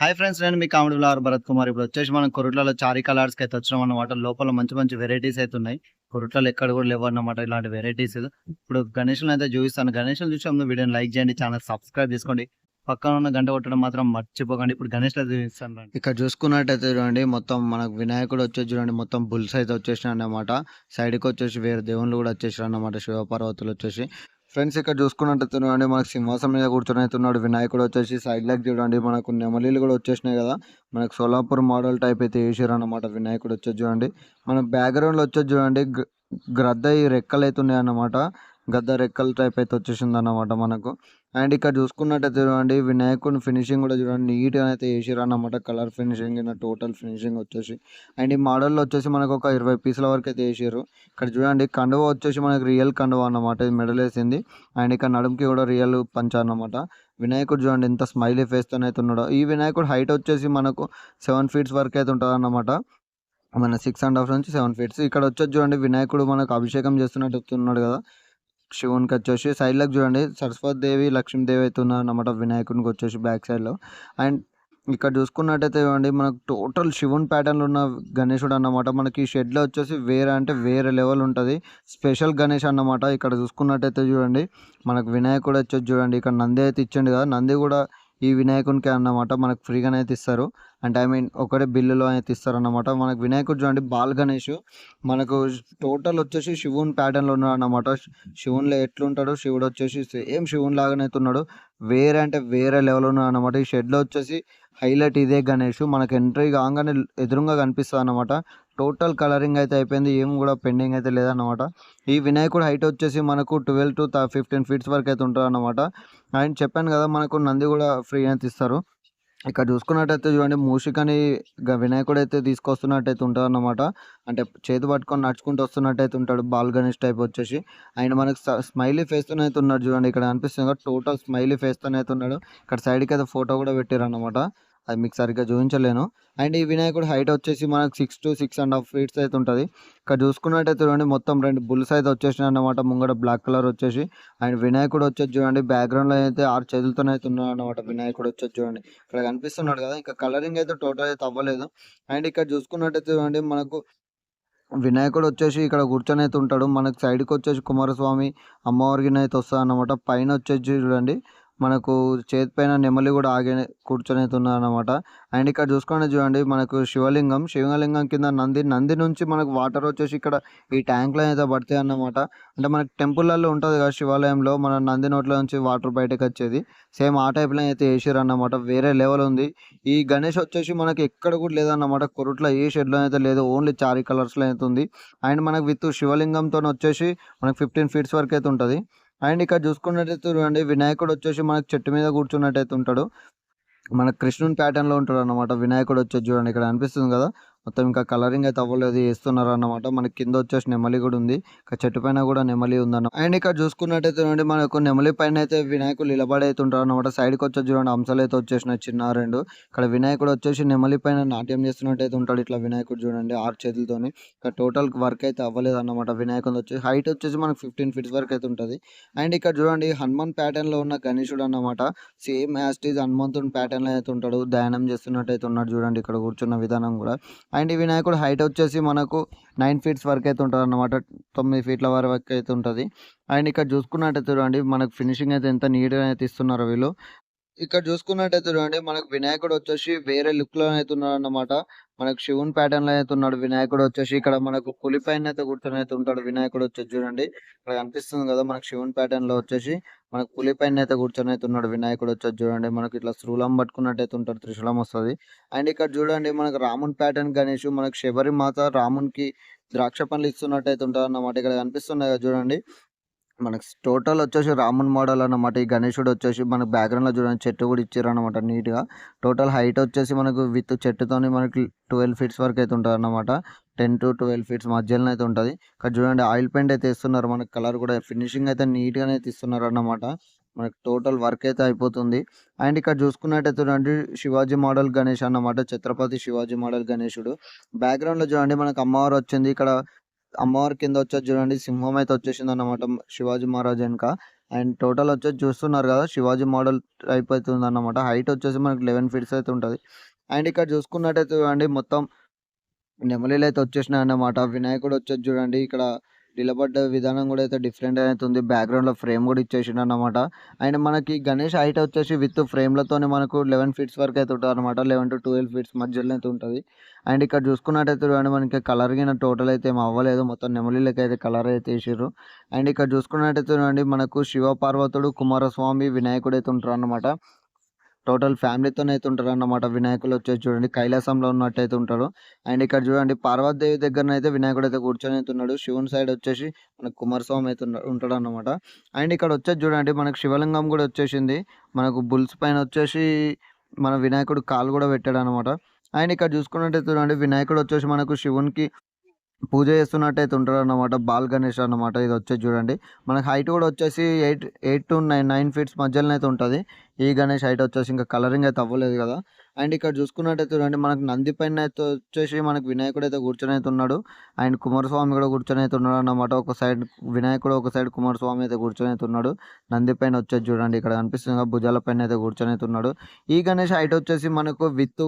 Hi friends నేను మీ comedy blogger Bharat Kumar. ఇప్పుడు వచ్చేసి మనం కొరుట్లలో చారీ కలర్స్కి అయితే వచ్చినాం అన్నమాట. లోపల మంచి మంచి వెరైటీస్ అయితే ఉన్నాయి. కొరుట్లలో ఎక్కడ కూడా లేవు అన్నమాట ఇలాంటి వెరైటీస్ ఇప్పుడు గణేషులను అయితే చూపిస్తాను. గణేషులు చూసే ముందు వీడియోని లైక్ చేయండి ఛానల్ సబ్స్క్రైబ్ చేసుకోండి. పక్కన ఉన్న గంట కొట్టడం మాత్రం మర్చిపోకండి. ఇప్పుడు గణేష్ చూపిస్తాను ఇక్కడ చూసుకున్నట్టయితే చూడండి మొత్తం మనకు వినాయకుడు వచ్చేసి చూడండి మొత్తం బుల్స్ అయితే వచ్చేసినాయి అన్నమాట. సైడ్కి వచ్చేసి వేరే దేవుళ్ళు కూడా వచ్చేసారు అన్నమాట. శివపార్వతులు వచ్చేసి. ఫ్రెండ్స్ ఇక్కడ చూసుకున్నట్టున్నాడు మనకు సింహాసం మీద కూర్చొని అయితే ఉన్నాడు వినాయకుడు వచ్చేసి. సైడ్ లెగ్ చూడండి మనకు నెమలీలు కూడా వచ్చేసినాయి కదా. మనకు సోలాపూర్ మోడల్ టైప్ అయితే వేసారు అనమాట వినాయకుడు వచ్చేది చూడండి. మన బ్యాక్గ్రౌండ్లో వచ్చేది చూడండి గ్రద్ద ఈ రెక్కలు అయితే ఉన్నాయి అన్నమాట గద్ద రెక్కల టైప్ అయితే వచ్చేసింది అన్నమాట మనకు. అండ్ ఇక్కడ చూసుకున్నట్టయితే చూడండి వినాయకుని ఫినిషింగ్ కూడా చూడండి నీట్గా అయితే వేసారు అన్నమాట కలర్ ఫినిషింగ్ టోటల్ ఫినిషింగ్ వచ్చేసి. అండ్ ఈ మోడల్లో వచ్చేసి మనకు ఒక ఇరవై పీసుల వరకు అయితే వేసారు ఇక్కడ చూడండి కండువ వచ్చేసి మనకి రియల్ కండువ అన్నమాట ఇది మెడల్ వేసింది. అండ్ ఇక్కడ నడుముకి కూడా రియల్ పంచ అన్నమాట. వినాయకుడు చూడండి ఎంత స్మైలీ ఫేస్తో అయితే ఉన్నాడో. ఈ వినాయకుడు హైట్ వచ్చేసి మనకు సెవెన్ ఫీట్స్ వరకు అయితే ఉంటుంది అన్నమాట మన సిక్స్ అండ్ హాఫ్ నుంచి సెవెన్ ఫీట్స్ ఇక్కడ వచ్చేది చూడండి వినాయకుడు మనకు అభిషేకం చేస్తున్నట్టు ఉన్నాడు కదా. శివునికి వచ్చేసి సైడ్లోకి చూడండి. సరస్వతి దేవి లక్ష్మీదేవి అయితే ఉన్నారు అన్నమాట వినాయకునికి వచ్చేసి బ్యాక్ సైడ్లో అండ్ ఇక్కడ చూసుకున్నట్టయితే చూడండి మనకు టోటల్ శివుని ప్యాటర్న్లో ఉన్న గణేశుడు అన్నమాట. మనకి ఈ షెడ్లో వచ్చేసి వేరే అంటే వేరే లెవెల్ ఉంటుంది. స్పెషల్ గణేష్ అన్నమాట. ఇక్కడ చూసుకున్నట్టయితే చూడండి మనకు వినాయకుడు వచ్చేసి చూడండి ఇక్కడ నంది అయితే ఇచ్చిండు కదా. నంది కూడా ఈ వినాయకునికి అన్నమాట మనకు ఫ్రీగానే అయితే ఇస్తారు అంటే ఐ మీన్ ఒకటే బిల్లులో అయితే ఇస్తారు అన్నమాట మనకు వినాయకుడు చూడండి బాల్ గణేష్. మనకు టోటల్ వచ్చేసి శివుని ప్యాటర్న్లో ఉన్నాడు అన్నమాట శివునిలో ఎట్లుంటాడు శివుడు వచ్చేసి సేమ్ శివుని లాగానే ఉన్నాడు. వేరే అంటే వేరే లెవెల్ ఉన్నాడు అనమాట ఈ షెడ్లో వచ్చేసి హైలైట్ ఇదే గణేష్. మనకు ఎంట్రీ కాగానే ఎదురుగా కనిపిస్తుంది అనమాట టోటల్ కలరింగ్ అయితే అయిపోయింది. ఏం కూడా పెండింగ్ అయితే లేదన్నమాట. ఈ వినాయకుడు హైట్ వచ్చేసి మనకు ట్వెల్వ్ టు ఫిఫ్టీన్ ఫీట్స్ వరకు అయితే ఉంటుంది అనమాట అండ్ చెప్పాను కదా మనకు నంది కూడా ఫ్రీ అయితే ఇస్తారు. ఇక్కడ చూసుకున్నట్టయితే చూడండి మూషికని గ- వినాయకుడు అయితే తీసుకొస్తున్నట్టయితే ఉంటాడు అనమాట అంటే చేతి పట్టుకొని నడుచుకుంటూ వస్తున్నట్టయితే ఉంటాడు బాల్ గణేష్ టైప్ వచ్చేసి. ఆయన మనకు స్మైలీ ఫేస్తోనే అయితే ఉన్నాడు చూడండి ఇక్కడ అనిపిస్తుంది టోటల్ స్మైలీ ఫేస్తోనే అయితే ఉన్నాడు. ఇక్కడ సైడ్కి అయితే ఫోటో కూడా పెట్టారు అన్నమాట అది మీకు సరిగ్గా చూపించలేను. అండ్ ఈ వినాయకుడు హైట్ వచ్చేసి మనకు six to six and half feets అయితే ఉంటుంది. ఇక్కడ చూసుకున్నట్టయితే చూడండి మొత్తం రెండు బుల్స్ అయితే వచ్చేసినాయి అన్నమాట. ముంగడ బ్లాక్ కలర్ వచ్చేసి. అండ్ వినాయకుడు వచ్చేసి చూడండి బ్యాక్గ్రౌండ్లో అయితే ఆరు చేతులతోనే అయితే ఉన్నాడు అనమాట వినాయకుడు వచ్చేసి చూడండి. ఇక్కడ కనిపిస్తున్నాడు కదా ఇంకా కలరింగ్ అయితే టోటల్ అయితే అవ్వలేదు. అండ్ ఇక్కడ చూసుకున్నట్టయితే చూడండి మనకు వినాయకుడు వచ్చేసి ఇక్కడ కూర్చొని అయితే ఉంటాడు. మనకు సైడ్కి వచ్చేసి కుమారస్వామి అమ్మవారికి అయితే వస్తుంది అన్నమాట పైన వచ్చేసి చూడండి మనకు చేతి పైన నెమలి కూడా ఆగి కూర్చొని అయితే ఉన్నది అనమాట అండ్ ఇక్కడ చూసుకుంటే చూడండి మనకు శివలింగం శివలింగం కింద నంది నంది నుంచి మనకు వాటర్ వచ్చేసి ఇక్కడ ఈ ట్యాంక్లో అయితే పడతాయి అన్నమాట. అంటే మనకు టెంపుల్లలో ఉంటుంది కదా శివాలయంలో మన నంది నోట్లో నుంచి వాటర్ బయటకు వచ్చేది. సేమ్ ఆ టైప్లో అయితే వేసారు అన్నమాట వేరే లెవెల్ ఉంది. ఈ గణేష్ వచ్చేసి మనకి ఎక్కడ కూడా లేదన్నమాట. కొరుట్లో ఏ షెడ్లో అయితే లేదు ఓన్లీ చారీ కలర్స్లో అయితే ఉంది. అండ్ మనకు విత్ శివలింగంతో వచ్చేసి మనకు ఫిఫ్టీన్ ఫీట్స్ వరకు అయితే ఉంటుంది. అండ్ ఇక్కడ చూసుకున్నట్టయితే చూడండి వినాయకుడు వచ్చేసి మనకు చెట్టు మీద కూర్చున్నట్టయితే ఉంటాడు. మన కృష్ణుని ప్యాటర్న్లో ఉంటాడు అన్నమాట వినాయకుడు వచ్చేసి చూడండి ఇక్కడ అనిపిస్తుంది కదా. మొత్తం ఇంకా కలరింగ్ అయితే అవ్వలేదు వేస్తున్నారు అన్నమాట మనకి కింద వచ్చేసి నెమలి కూడా ఉంది. ఇక చెట్టు పైన కూడా నెమలి ఉందన్న అండ్ ఇక్కడ చూసుకున్నట్టయితే మనకు నెమలి పైన అయితే వినాయకుడు నిలబడి అయితే ఉంటారు అనమాట సైడ్కి వచ్చేసి చూడండి అంశాలు అయితే వచ్చేసినాయి చిన్న రెండు. ఇక్కడ వినాయకుడు వచ్చేసి నెమలి పైన నాట్యం చేస్తున్నట్టయితే ఉంటాడు ఇట్లా వినాయకుడు చూడండి ఆరు చేతులతోని. ఇక్కడ టోటల్ వర్క్ అయితే అవ్వలేదు అన్నమాట వినాయకుడు వచ్చి. హైట్ వచ్చేసి మనకు ఫిఫ్టీన్ ఫీట్స్ వరకు అయితే ఉంటుంది. అండ్ ఇక్కడ చూడండి హనుమాన్ ప్యాటర్న్లో ఉన్న గణేశుడు అన్నమాట. సేమ్ యాస్టీజ్ హనుమంతుని ప్యాటర్న్లో అయితే ఉంటాడు. ధ్యానం చేస్తున్నట్టయితే ఉన్నాడు చూడండి ఇక్కడ కూర్చున్న విధానం కూడా. అండ్ ఈ వినాయకుడు హైట్ వచ్చేసి మనకు నైన్ ఫీట్స్ వరకు అయితే ఉంటుంది అనమాట తొమ్మిది ఫీట్ల వరకు అయితే ఉంటుంది. అండ్ ఇక్కడ చూసుకున్నట్టు చూడండి మనకు ఫినిషింగ్ అయితే ఎంత నీట్గా అయితే ఇస్తున్నారు వీళ్ళు. ఇక్కడ చూసుకున్నట్టయితే చూడండి మనకు వినాయకుడు వచ్చేసి వేరే లుక్లో అయితే ఉన్నాడు అనమాట మనకు శివుని ప్యాటర్న్లో అయితే ఉన్నాడు వినాయకుడు వచ్చేసి. ఇక్కడ మనకు పులి పైన అయితే కూర్చొని అయితే ఉంటాడు వినాయకుడు వచ్చేసి చూడండి. ఇక్కడ కనిపిస్తుంది కదా మనకు శివుని ప్యాటర్న్లో వచ్చేసి మనకు పులి పైన అయితే కూర్చొని అయితే ఉన్నాడు వినాయకుడు వచ్చేసి చూడండి. మనకి ఇట్లా శ్రూలం పట్టుకున్నట్టయితే ఉంటాడు త్రిశూలం వస్తుంది. అండ్ ఇక్కడ చూడండి మనకు రాముని ప్యాటర్న్ గణేష్ మనకు శబరి మాత రామునికి ద్రాక్ష పండ్లు ఇస్తున్నట్టు అయితే ఉంటుంది అన్నమాట ఇక్కడ కనిపిస్తున్నాయి కదా చూడండి. మనకు టోటల్ వచ్చేసి రామున్ మోడల్ అన్నమాట. ఈ గణేశుడు వచ్చేసి మనకు బ్యాక్గ్రౌండ్లో చూడండి చెట్టు కూడా ఇచ్చారు అనమాట నీట్గా టోటల్ హైట్ వచ్చేసి మనకు విత్ చెట్టుతోని మనకి ట్వెల్వ్ ఫీట్స్ వరకు అయితే ఉంటుంది అన్నమాట టెన్ టు ట్వెల్వ్ ఫీట్స్ మధ్యలో అయితే ఉంటుంది. ఇక్కడ చూడండి ఆయిల్ పెయింట్ అయితే ఇస్తున్నారు. మనకి కలర్ కూడా ఫినిషింగ్ అయితే నీట్గానే అయితే ఇస్తున్నారు అన్నమాట మనకు టోటల్ వర్క్ అయితే అయిపోతుంది. అండ్ ఇక్కడ చూసుకున్నట్టయితే చూడండి శివాజీ మోడల్ గణేష్ అన్నమాట. ఛత్రపతి శివాజీ మోడల్ గణేశుడు బ్యాక్గ్రౌండ్లో చూడండి మనకు అమ్మవారు వచ్చింది. ఇక్కడ అమ్మవారి కింద వచ్చేది చూడండి సింహం అయితే వచ్చేసింది అన్నమాట శివాజీ మహారాజ్ వెనక. అండ్ టోటల్ వచ్చేసి చూస్తున్నారు కదా శివాజీ మోడల్ టైప్ అవుతుంది అన్నమాట హైట్ వచ్చేసి మనకి లెవెన్ ఫీట్స్ అయితే ఉంటుంది. అండ్ ఇక్కడ చూసుకున్నట్టయితే చూడండి మొత్తం నెమలీలు అయితే వచ్చేసినాయి అన్నమాట వినాయకుడు వచ్చేది చూడండి ఇక్కడ నిలబడ్డ విధానం కూడా అయితే డిఫరెంట్ అవుతుంది బ్యాక్గ్రౌండ్లో ఫ్రేమ్ కూడా ఇచ్చేసిండు అనమాట అండ్ మనకి గణేష్ హైట్ వచ్చేసి విత్ ఫ్రేమ్లతోనే మనకు లెవెన్ ఫీట్స్ వరకు అయితే ఉంటుంది అనమాట లెవెన్ టు ట్వెల్వ్ ఫీట్స్ మధ్యలో అయితే ఉంటుంది. అండ్ ఇక్కడ చూసుకున్నట్టయితే చూడండి మనకి కలర్ గిన టోటల్ అయితే ఏం అవ్వలేదు. మొత్తం నెమలీలకి అయితే కలర్ అయితే వేసారు అండ్ ఇక్కడ చూసుకున్నట్టయితే చూడండి మనకు శివ పార్వతుడు కుమారస్వామి వినాయకుడు అయితే ఉంటారు అనమాట టోటల్ ఫ్యామిలీతోనే అయితే ఉంటారు అన్నమాట వినాయకులు వచ్చేసి చూడండి కైలాసంలో ఉన్నట్టు అయితే ఉంటారు. అండ్ ఇక్కడ చూడండి పార్వతీదేవి దగ్గర అయితే వినాయకుడు అయితే కూర్చొని అయితే ఉన్నాడు. శివుని సైడ్ వచ్చేసి మనకు కుమారస్వామి అయితే ఉంటాడు అన్నమాట అండ్ ఇక్కడ వచ్చేసి చూడండి మనకు శివలింగం కూడా వచ్చేసింది. మనకు బుల్స్ పైన వచ్చేసి మన వినాయకుడు కాలు కూడా పెట్టాడు అనమాట అండ్ ఇక్కడ చూసుకున్నట్టయితే చూడండి వినాయకుడు వచ్చేసి మనకు శివునికి పూజ చేస్తున్నట్టయితే ఉంటాడు అన్నమాట బాల్ గణేష్ అన్నమాట. ఇది వచ్చేసి చూడండి. మనకి హైట్ కూడా వచ్చేసి eight eight to nine nine feets మధ్యలో అయితే ఉంటుంది. ఈ గణేష్ హైట్ వచ్చేసి ఇంకా కలరింగ్ అయితే అవ్వలేదు కదా. అండ్ ఇక్కడ చూసుకున్నట్టయితే చూడండి మనకు నంది పైన అయితే వచ్చేసి మనకు వినాయకుడు అయితే కూర్చొని అయితే ఉన్నాడు. అండ్ కుమారస్వామి కూడా కూర్చొని అయితే ఉన్నాడు అన్నమాట. ఒక సైడ్ వినాయకుడు ఒక సైడ్ కుమారస్వామి అయితే కూర్చొని అయితే ఉన్నాడు. నంది పైన వచ్చేసి చూడండి ఇక్కడ కనిపిస్తుంది భుజాల పైన అయితే కూర్చొని అయితే ఉన్నాడు. ఈ గణేష్ హైట్ వచ్చేసి మనకు విత్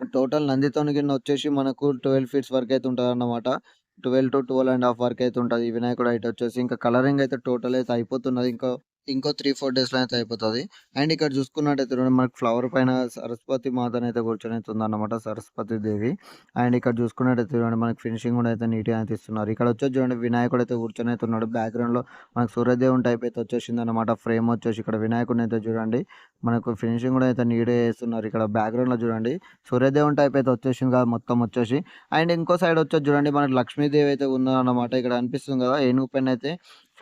టోటల్ నందితోని కింద వచ్చేసి మనకు ట్వెల్వ్ ఫీట్స్ వరకు అయితే ఉంటుంది అన్నమాట twelve to twelve and half వరకు అయితే ఉంటుంది ఈ వినాయకుడు హైట్ వచ్చేసి ఇంకా కలరింగ్ అయితే టోటల్ అయితే అయిపోతున్నది. ఇంకా ఇంకో త్రీ ఫోర్ డేస్లో అయితే అయిపోతుంది. అండ్ ఇక్కడ చూసుకున్నట్టయితే మనకు ఫ్లవర్ పైన సరస్వతి మాతను అయితే కూర్చొని అయితే ఉందన్నమాట సరస్వతి దేవి. అండ్ ఇక్కడ చూసుకున్నట్టయితే చూడండి మనకి ఫినిషింగ్ కూడా అయితే నీట్గా అయితే ఇస్తున్నారు. ఇక్కడ వచ్చేసి చూడండి వినాయకుడు అయితే కూర్చొని అయితే ఉన్నాడు. బ్యాక్గ్రౌండ్లో మనకు సూర్యదేవుని టైప్ అయితే వచ్చేసింది అనమాట ఫ్రేమ్ వచ్చేసి ఇక్కడ వినాయకుడిని అయితే చూడండి మనకు ఫినిషింగ్ కూడా అయితే నీట్గా వేస్తున్నారు. ఇక్కడ బ్యాక్గ్రౌండ్లో చూడండి సూర్యదేవుని టైప్ అయితే వచ్చేసింది కదా మొత్తం వచ్చేసి. అండ్ ఇంకో సైడ్ వచ్చేసి చూడండి మనకి లక్ష్మీదేవి అయితే ఉందన్నమాట. ఇక్కడ అనిపిస్తుంది కదా ఏనుగు పెన్ అయితే.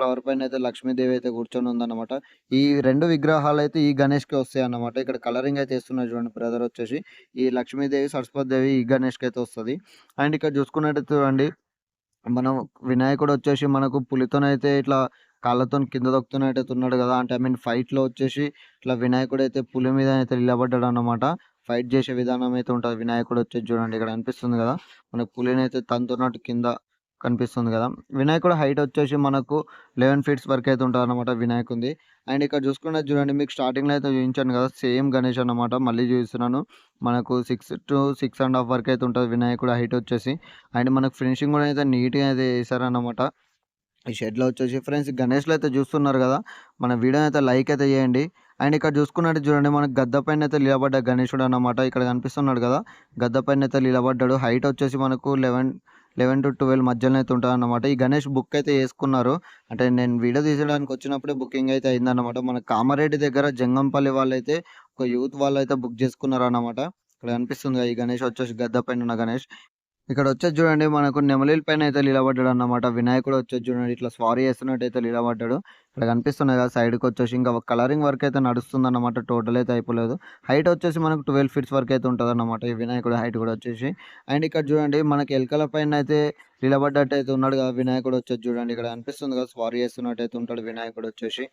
ఫ్లవర్ పైన అయితే లక్ష్మీదేవి అయితే కూర్చొని ఉందన్నమాట. ఈ రెండు విగ్రహాలు అయితే ఈ గణేష్కి వస్తాయి అన్నమాట ఇక్కడ కలరింగ్ అయితే ఇస్తున్నారు చూడండి బ్రదర్ వచ్చేసి. ఈ లక్ష్మీదేవి సరస్వతి దేవి ఈ గణేష్కి అయితే వస్తుంది. అండ్ ఇక్కడ చూసుకున్నట్టయితే చూడండి మనం వినాయకుడు వచ్చేసి మనకు పులితోనైతే ఇట్లా కాళ్ళతో కింద దొక్కుతున్నట్టు ఉన్నాడు కదా. అంటే ఐ మీన్ ఫైట్లో వచ్చేసి ఇట్లా వినాయకుడు అయితే పులి మీద అయితే నిలబడ్డాడు అనమాట ఫైట్ చేసే విధానం అయితే ఉంటుంది. వినాయకుడు వచ్చేసి చూడండి ఇక్కడ అనిపిస్తుంది కదా. మనకు పులిని అయితే తంతున్నట్టు కింద కనిపిస్తుంది కదా. వినాయకుడు హైట్ వచ్చేసి మనకు లెవెన్ ఫీట్స్ వరకు అయితే ఉంటారనమాట అనమాట వినాయకుంది అండ్ ఇక్కడ చూసుకున్నది చూడండి మీకు స్టార్టింగ్లో అయితే చూపించాను కదా సేమ్ గణేష్ అన్నమాట. మళ్ళీ చూపిస్తున్నాను. మనకు six to six and half వరకు అయితే ఉంటుంది వినాయకుడు హైట్ వచ్చేసి. అండ్ మనకు ఫినిషింగ్ కూడా అయితే నీట్గా అయితే వేసారనమాట ఈ షెడ్లో వచ్చేసి ఫ్రెండ్స్ గణేష్లో అయితే చూస్తున్నారు కదా మన వీడియో అయితే లైక్ అయితే చేయండి. అండ్ ఇక్కడ చూసుకున్నట్టు చూడండి మనకు గద్ద పైన అయితే నిలబడ్డ గణేశుడు అన్నమాట. ఇక్కడ కనిపిస్తున్నాడు కదా గద్ద పైన అయితే నిలబడ్డాడు హైట్ వచ్చేసి మనకు లెవెన్ లెవెన్ టు ట్వెల్వ్ మధ్యలో అయితే ఉంటుందన్నమాట. ఈ గణేష్ బుక్ అయితే వేసుకున్నారు. అంటే నేను వీడియో తీసడానికి వచ్చినప్పుడే బుకింగ్ అయితే అయిందన్నమాట. మన కామారెడ్డి దగ్గర జంగంపల్లి వాళ్ళైతే ఒక యూత్ వాళ్ళు అయితే బుక్ చేసుకున్నారు అన్నమాట ఇక్కడ కనిపిస్తుంది ఈ గణేష్ వచ్చేసి గద్ద పైన ఉన్న గణేష్. ఇక్కడ వచ్చేసి చూడండి మనకు నెమలీల పైన అయితే నిలబడ్డాడు అన్నమాట వినాయకుడు వచ్చేసి చూడండి ఇట్లా స్వారీ చేస్తున్నట్టు అయితే నిలబడ్డాడు ఇక్కడ కనిపిస్తున్నాయి కదా సైడ్కి వచ్చేసి ఇంకా కలరింగ్ వర్క్ అయితే నడుస్తుందన్నమాట టోటల్ అయితే అయిపోలేదు. హైట్ వచ్చేసి మనకు ట్వెల్వ్ ఫీట్స్ వరకు అయితే ఉంటుంది అన్నమాట ఈ వినాయకుడు హైట్ కూడా వచ్చేసి. అండ్ ఇక్కడ చూడండి మనకి ఎలకల పైన అయితే నిలబడ్డట్టు అయితే ఉన్నాడు కదా వినాయకుడు వచ్చేసి చూడండి ఇక్కడ అనిపిస్తుంది కదా స్వారీ చేస్తున్నట్టు అయితే ఉంటాడు వినాయకుడు వచ్చేసి.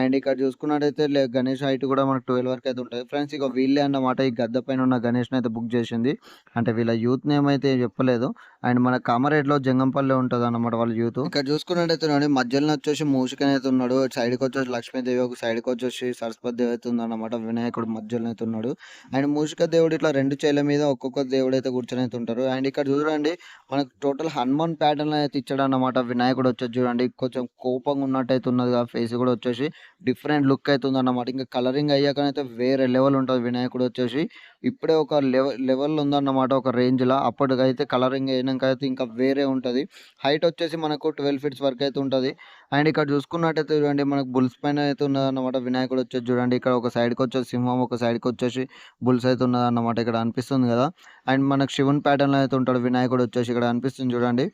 అండ్ ఇక్కడ చూసుకున్నట్టయితే గణేష్ హైట్ కూడా మనకు ట్వెల్వ్ వరకు అయితే ఉంటుంది. ఫ్రెండ్స్ ఇక వీళ్ళే అన్నమాట ఈ గద్ద పైన ఉన్న గణేష్ని అయితే బుక్ చేసింది. అంటే వీళ్ళ యూత్ నేమ్ అయితే చెప్పలేదు. అండ్ మన కామారెడ్డిలో జంగంపల్లి ఉంటుంది అన్నమాట వాళ్ళ యూత్ ఇక్కడ చూసుకున్నట్టయితే మధ్యలో వచ్చేసి మూషికన్ ఉన్నాడు. ఉన్నాడు. సైడ్కి వచ్చేసి లక్ష్మీదేవి ఒక సైడ్కి వచ్చేసి సరస్వతి దేవి అయితే ఉందన్నమాట వినాయకుడు మధ్యలో అయితే ఉన్నాడు. అండ్ మూషిక దేవుడు ఇట్లా రెండు చేల మీద ఒక్కొక్క దేవుడు అయితే కూర్చొని అయితే ఉంటారు. అండ్ ఇక్కడ చూడండి మనకు టోటల్ హనుమాన్ ప్యాటర్న్ అయితే ఇచ్చాడు అన్నమాట వినాయకుడు వచ్చేసి చూడండి కొంచెం కోపంగా ఉన్నట్టు అయితే ఉన్నది ఆ ఫేస్ కూడా వచ్చేసి డిఫరెంట్ లుక్ అయితే ఉందన్నమాట. ఇంకా కలరింగ్ అయ్యాకనైతే వేరే లెవెల్ ఉంటుంది వినాయకుడు వచ్చేసి. ఇప్పుడే ఒక లెవెల్ లెవెల్ ఉందన్నమాట ఒక రేంజ్లో. అప్పటికైతే కలరింగ్ అయినాక అయితే ఇంకా వేరే ఉంటుంది. హైట్ వచ్చేసి మనకు ట్వెల్వ్ ఫీట్స్ వరకు అయితే ఉంటుంది. అండ్ ఇక్కడ చూసుకున్నట్టయితే చూడండి మనకు బుల్స్ పైన అయితే ఉన్నదన్నమాట వినాయకుడు వచ్చేసి చూడండి. ఇక్కడ ఒక సైడ్కి వచ్చేసి సింహం ఒక సైడ్కి వచ్చేసి బుల్స్ అయితే ఉన్నదన్నమాట ఇక్కడ అనిపిస్తుంది కదా. అండ్ మనకు శివుని ప్యాటర్న్లో అయితే ఉంటాడు వినాయకుడు వచ్చేసి ఇక్కడ అనిపిస్తుంది చూడండి.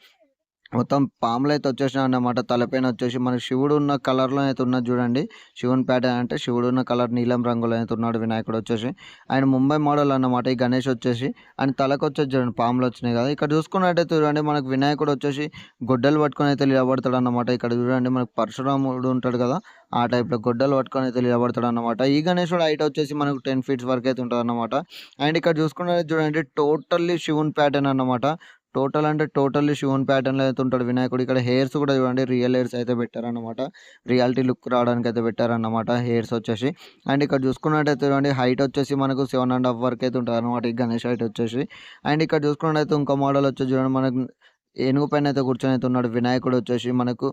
మొత్తం పాములు అయితే వచ్చేసినాయి అన్నమాట. తలపైన వచ్చేసి మనకి శివుడు ఉన్న కలర్లో అయితే ఉన్నది చూడండి. శివుని ప్యాటర్న్ అంటే శివుడు ఉన్న కలర్ నీలం రంగులో అయితే ఉన్నాడు వినాయకుడు వచ్చేసి. ఆయన ముంబై మోడల్ అన్నమాట. ఈ గణేష్ వచ్చేసి. ఆయన తలకు వచ్చేసి చూడండి పాములు వచ్చినాయి కదా. ఇక్కడ చూసుకున్నట్టయితే చూడండి మనకు వినాయకుడు వచ్చేసి గొడ్డలు పట్టుకొని అయితే నిలబడతాడు అన్నమాట. ఇక్కడ చూడండి మనకు పరశురాముడు ఉంటాడు కదా ఆ టైప్లో గొడ్డలు పట్టుకొని అయితే నిలబడతాడు అన్నమాట. ఈ గణేశుడు హైట్ వచ్చేసి మనకు టెన్ ఫీట్స్ వరకు అయితే ఉంటుంది అన్నమాట. అండ్ ఇక్కడ చూసుకున్నట్టు చూడండి టోటల్లీ శివుని ప్యాటర్న్ అనమాట టోటల్ అంటే టోటల్లీ శివుని ప్యాటర్న్‌లో అయితే ఉంటాడు వినాయకుడు. ఇక్కడ హెయిర్స్ కూడా చూడండి రియల్ హెయిర్స్ అయితే పెట్టారనమాట రియాలిటీ లుక్ రావడానికి అయితే పెట్టారన్నమాట హెయిర్స్ వచ్చేసి. అండ్ ఇక్కడ చూసుకున్నట్టయితే చూడండి హైట్ వచ్చేసి మనకు సెవెన్ అండ్ హాఫ్ వరకు అయితే ఉంటదన్నమాట ఈ గణేష్ హైట్ వచ్చేసి. అండ్ ఇక్కడ చూసుకున్నట్టయితే ఇంకో మోడల్ వచ్చేసి చూడండి మనకు ఏనుగు పైన అయితే కూర్చొని అయితే ఉన్నాడు వినాయకుడు వచ్చేసి మనకు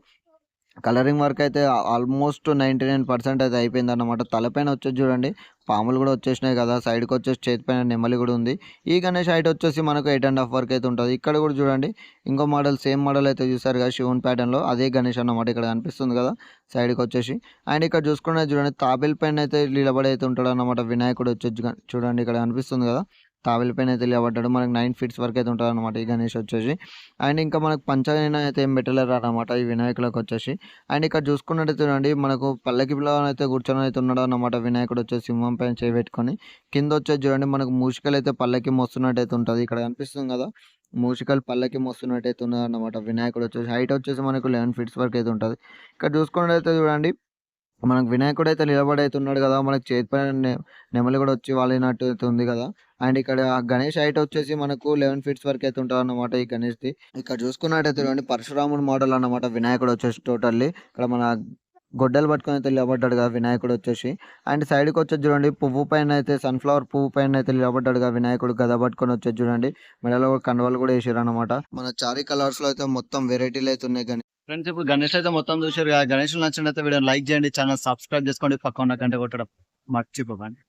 కలరింగ్ వర్క్ అయితే ఆల్మోస్ట్ 99% అయితే అయిపోయింది అనమాట తలపైన వచ్చేసి చూడండి పాములు కూడా వచ్చేసినాయి కదా! సైడ్‌కి వచ్చేసి చేతి పైన నెమలి కూడా ఉంది. ఈ గణేష్ హైట్ వచ్చేసి మనకు ఎయిట్ అండ్ హాఫ్ వరకు అయితే ఉంటుంది ఇక్కడ కూడా చూడండి ఇంకో మోడల్ సేమ్ మోడల్ అయితే చూసారు కదా! శివుని ప్యాటర్న్‌లో అదే గణేష్ అన్నమాట ఇక్కడ కనిపిస్తుంది కదా! సైడ్‌కి వచ్చేసి. అండ్ ఇక్కడ చూసుకున్నది చూడండి తాబేలు పైన అయితే నిలబడి అయితే ఉంటాడన్నమాట వినాయకుడు వచ్చేసి చూడండి ఇక్కడ కనిపిస్తుంది కదా! తాబేలు పైన అయితే నిలబడ్డాడు. మనకు నైన్ ఫీట్స్ వరకు అయితే ఉంటదన్నమాట ఈ గణేష్ వచ్చేసి. అండ్ ఇంకా మనకు పంచైన అయితే ఏం పెట్టలేరన్నమాట ఈ వినాయకులకు వచ్చేసి. అండ్ ఇక్కడ చూసుకున్నట్టయితే చూడండి మనకు పల్లకిలో అయితే కూర్చొని అయితే ఉన్నాడన్నమాట వినాయకుడు వచ్చేసి సింహం పైన చేయి పెట్టుకొని. కింద వచ్చేసి చూడండి మనకు మూషికలు అయితే పల్లకి మోస్తున్నట్టయితే ఉంటుంది ఇక్కడ కనిపిస్తుంది కదా! మూషికలు పల్లకి మోస్తున్నట్టయితే ఉన్నదన్నమాట వినాయకుడు వచ్చేసి. హైట్ వచ్చేసి మనకు 11 ఫీట్స్ వరకు అయితే ఉంటుంది ఇక్కడ చూసుకున్నట్టయితే చూడండి మనకు వినాయకుడు అయితే నిలబడి ఉన్నాడు కదా! మనకు చేతి పైన నెమలి కూడా వచ్చి వాలినట్టు అయితే ఉంది కదా! అండ్ ఇక్కడ గణేష్ హైట్ వచ్చేసి మనకు 11 ఫీట్స్ వరకు అయితే ఉంటదన్నమాట ఈ గణేష్‌ది. ఇక్కడ చూసుకున్నట్టయితే చూడండి పరశురాముడు మోడల్ అన్నమాట వినాయకుడు వచ్చేసి టోటల్లీ. ఇక్కడ మన గొడ్డలు పట్టుకొని అయితే నిలబడ్డాడు కదా వినాయకుడు వచ్చేసి. అండ్ సైడ్‌కి వచ్చేసి చూడండి పువ్వు పైన అయితే సన్‌ఫ్లవర్ పువ్వు పైన అయితే నిలబడ్డాడుగా వినాయకుడు గద పట్టుకొని వచ్చేసి చూడండి. మెడలో కండువాలు కూడా ఏసిర్రన్నమాట. మన చారీ కలర్స్‌లో అయితే మొత్తం వెరైటీలు అయితే ఉన్నాయి గణే ఫ్రెండ్స్ ఇప్పుడు గణేష్ అయితే మొత్తం చూసారు గణేష్ నచ్చినట్టు వీడియో లైక్ చేయండి. ఛానల్ సబ్స్క్రైబ్ చేసుకోండి. పక్కన ఉన్న గంట కొట్టడం మర్చిపోకండి.